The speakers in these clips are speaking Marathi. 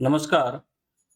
नमस्कार.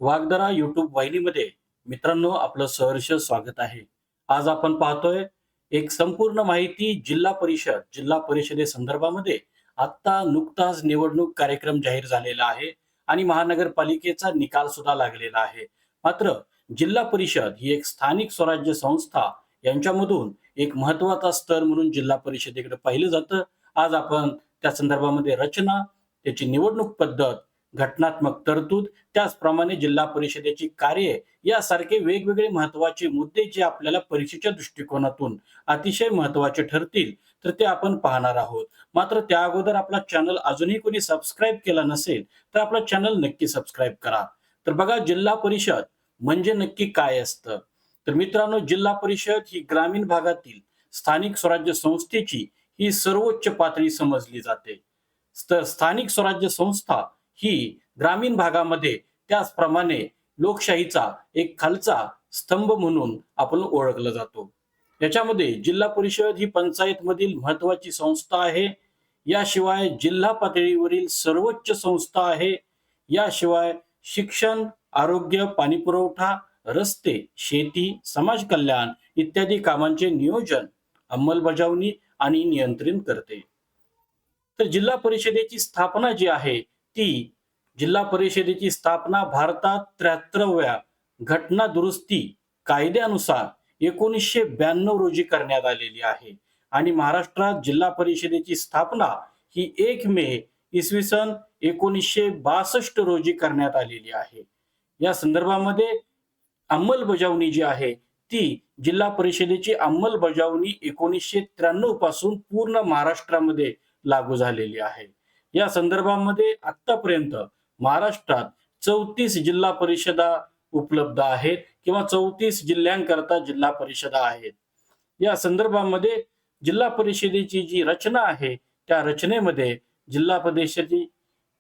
वागदरा युट्यूब वाहिनीमध्ये मित्रांनो आपलं सहर्ष स्वागत आहे. आज आपण पाहतोय एक संपूर्ण माहिती जिल्हा परिषद जिल्हा परिषदे संदर्भामध्ये आत्ता नुकताच निवडणूक कार्यक्रम जाहीर झालेला आहे आणि महानगरपालिकेचा निकाल सुद्धा लागलेला आहे. मात्र जिल्हा परिषद ही एक स्थानिक स्वराज्य संस्था यांच्यामधून एक महत्त्वाचा स्तर म्हणून जिल्हा परिषदेकडे पाहिलं जातं. आज आपण त्या संदर्भामध्ये रचना त्याची निवडणूक पद्धत घटनात्मक तरतूद त्याचप्रमाणे जिल्हा परिषदेची कार्ये यासारखे वेगवेगळे महत्त्वाचे मुद्दे जे आपल्याला परीक्षेच्या दृष्टिकोनातून अतिशय महत्त्वाचे ठरतील तर ते आपण पाहणार आहोत. मात्र त्या अगोदर आपला चॅनल अजूनही कोणी सबस्क्राईब केला नसेल तर आपला चॅनल नक्की सबस्क्राईब करा. तर बघा जिल्हा परिषद म्हणजे नक्की काय असतं? तर मित्रांनो जिल्हा परिषद ही ग्रामीण भागातील स्थानिक स्वराज्य संस्थेची ही सर्वोच्च पातळी समजली जाते. तर स्थानिक स्वराज्य संस्था ही ग्रामीण भागामध्ये त्याचप्रमाणे लोकशाहीचा एक खालचा स्तंभ म्हणून आपण ओळखला जातो. याच्यामध्ये जिल्हा परिषद ही पंचायत मधील महत्वाची संस्था आहे. याशिवाय जिल्हा पातळीवरील सर्वोच्च संस्था आहे. याशिवाय शिक्षण आरोग्य पाणीपुरवठा रस्ते शेती समाज कल्याण इत्यादी कामांचे नियोजन अंमलबजावणी आणि नियंत्रण करते. तर जिल्हा परिषदेची स्थापना जी आहे ती जिल्हा परिषदेची स्थापना भारतात त्र्याहत्तरव्या घटना दुरुस्ती कायद्यानुसार एकोणीसशे ब्याण्णव रोजी करण्यात आलेली आहे. आणि महाराष्ट्रात जिल्हा परिषदेची स्थापना ही एक मे इसवी सन एकोणीसशे बासष्ट रोजी करण्यात आलेली आहे. या संदर्भामध्ये अंमलबजावणी जी आहे ती जिल्हा परिषदेची अंमलबजावणी एकोणीसशे त्र्याण्णवपासून पूर्ण महाराष्ट्रामध्ये लागू झालेली आहे. या संदर्भामध्ये आतापर्यंत महाराष्ट्रात चौतीस जिल्हा परिषदा उपलब्ध आहेत किंवा चौतीस जिल्ह्यांकरता जिल्हा परिषदा आहेत. या संदर्भामध्ये जिल्हा परिषदेची जी रचना आहे त्या रचनेमध्ये जिल्हा परिषदेची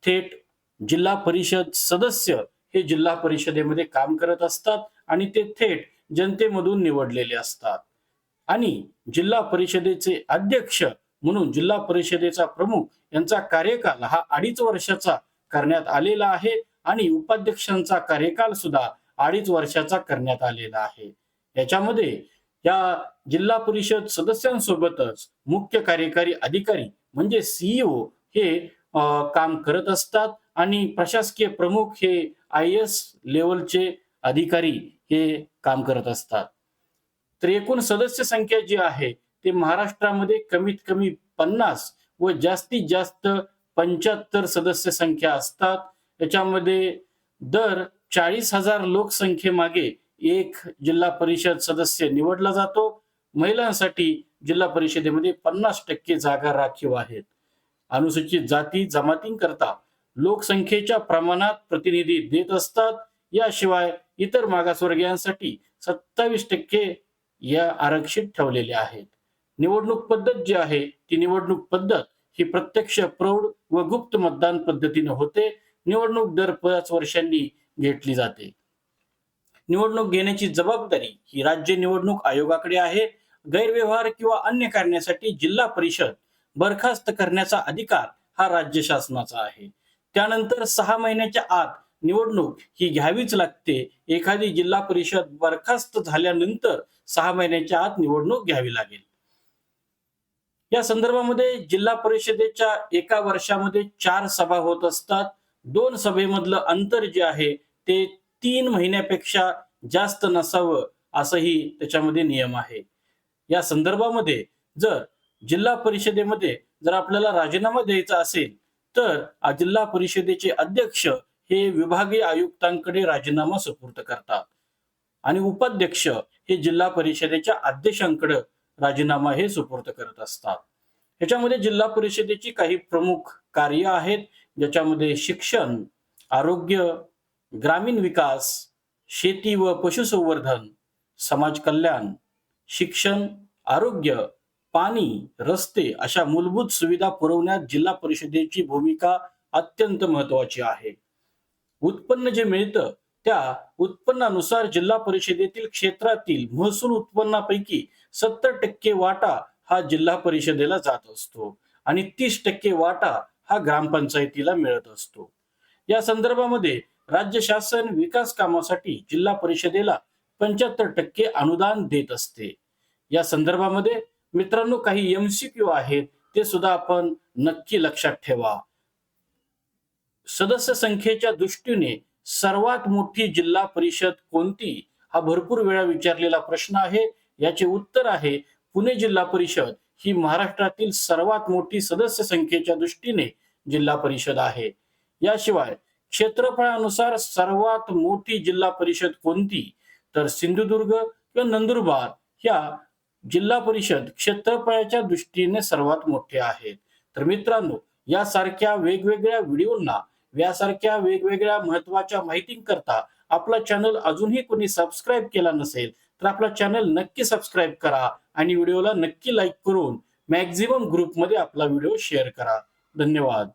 थेट जिल्हा परिषद सदस्य हे जिल्हा परिषदेमध्ये काम करत असतात आणि ते थेट जनतेमधून निवडलेले असतात. आणि जिल्हा परिषदेचे अध्यक्ष म्हणून जिल्हा परिषदेचा प्रमुख यांचा कार्यकाल हा अडीच वर्षाचा करण्यात आलेला आहे आणि उपाध्यक्षांचा कार्यकाल सुद्धा अडीच वर्षाचा करण्यात आलेला आहे. याच्यामध्ये या जिल्हा परिषद सदस्यांसोबतच मुख्य कार्यकारी अधिकारी म्हणजे सीईओ हे काम करत असतात आणि प्रशासकीय प्रमुख हे आय एस लेवलचे अधिकारी हे काम करत असतात. तर एकूण सदस्य संख्या जी आहे ते महाराष्ट्रामध्ये कमीत कमी पन्नास व जास्तीत जास्त पंच्याहत्तर सदस्य संख्या असतात. याच्यामध्ये दर चाळीस हजार लोकसंख्येमागे एक जिल्हा परिषद सदस्य निवडला जातो. महिलांसाठी जिल्हा परिषदेमध्ये पन्नास टक्के जागा राखीव आहेत. अनुसूचित जाती जमातींकरता लोकसंख्येच्या प्रमाणात प्रतिनिधी देत असतात. याशिवाय इतर मागासवर्गीयांसाठी सत्तावीस टक्के या आरक्षित ठेवलेले आहेत. निवडणूक पद्धत जी आहे ती निवडणूक पद्धत ही प्रत्यक्ष प्रौढ व गुप्त मतदान पद्धतीने होते. निवडणूक दर पाच वर्षांनी घेतली जाते. निवडणूक घेण्याची जबाबदारी ही राज्य निवडणूक आयोगाकडे आहे. गैरव्यवहार किंवा अन्य करण्यासाठी जिल्हा परिषद बरखास्त करण्याचा अधिकार हा राज्य शासनाचा आहे. त्यानंतर सहा महिन्याच्या आत निवडणूक ही घ्यावीच लागते. एखादी जिल्हा परिषद बरखास्त झाल्यानंतर सहा महिन्याच्या आत निवडणूक घ्यावी लागेल. या संदर्भामध्ये जिल्हा परिषदेच्या एका वर्षामध्ये चार सभा होत असतात. दोन सभेमधलं अंतर जे आहे ते तीन महिन्यापेक्षा जास्त नसावं असंही त्याच्यामध्ये नियम आहे. या संदर्भामध्ये जर जिल्हा परिषदेमध्ये जर आपल्याला राजीनामा द्यायचा असेल तर जिल्हा परिषदेचे अध्यक्ष हे विभागीय आयुक्तांकडे राजीनामा सुपूर्द करतात. आणि उपाध्यक्ष हे जिल्हा परिषदेच्या अध्यक्षांकडे राजीनामा हे सुपूर्द करत असतात. ह्याच्यामध्ये जिल्हा परिषदेची काही प्रमुख कार्य आहेत ज्याच्यामध्ये शिक्षण आरोग्य ग्रामीण विकास शेती व पशुसंवर्धन समाज कल्याण शिक्षण आरोग्य पाणी रस्ते अशा मूलभूत सुविधा पुरवण्यात जिल्हा परिषदेची भूमिका अत्यंत महत्वाची आहे. उत्पन्न जे मिळतं त्या उत्पन्नानुसार जिल्हा परिषदेतील क्षेत्रातील महसूल उत्पन्नापैकी सत्तर टक्के वाटा हा जिल्हा परिषदेला जात असतो आणि तीस टक्के वाटा हा ग्रामपंचायतीला मिळत असतो. या संदर्भामध्ये राज्य शासन विकास कामासाठी जिल्हा परिषदेला पंच्याहत्तर टक्के अनुदान देत असते. या संदर्भामध्ये मित्रांनो काही एमसीक्यू आहेत ते सुद्धा आपण नक्की लक्षात ठेवा. सदस्य संख्येच्या दृष्टीने सर्वात मोठी जिल्हा परिषद कोणती? हा भरपूर वेळा विचारलेला प्रश्न आहे. याचे उत्तर आहे पुणे जिल्हा परिषद. ही महाराष्ट्रातील सर्वात मोठी सदस्य संख्येच्या दृष्टीने जिल्हा परिषद आहे. याशिवाय क्षेत्रफळानुसार सर्वात मोठी जिल्हा परिषद कोणती? तर सिंधुदुर्ग किंवा नंदुरबार या जिल्हा परिषद क्षेत्रफळाच्या दृष्टीने सर्वात मोठे आहेत. तर मित्रांनो यासारख्या वेगवेगळ्या व्हिडिओंना यासारख्या वेगवेगळ्या महत्त्वाच्या माहितींकरता आपला चॅनल अजूनही कोणी सबस्क्राईब केला नसेल तर आपला चॅनल नक्की सबस्क्राईब करा आणि व्हिडिओला नक्की लाईक करून मॅक्झिमम ग्रुपमध्ये आपला व्हिडिओ शेअर करा. धन्यवाद.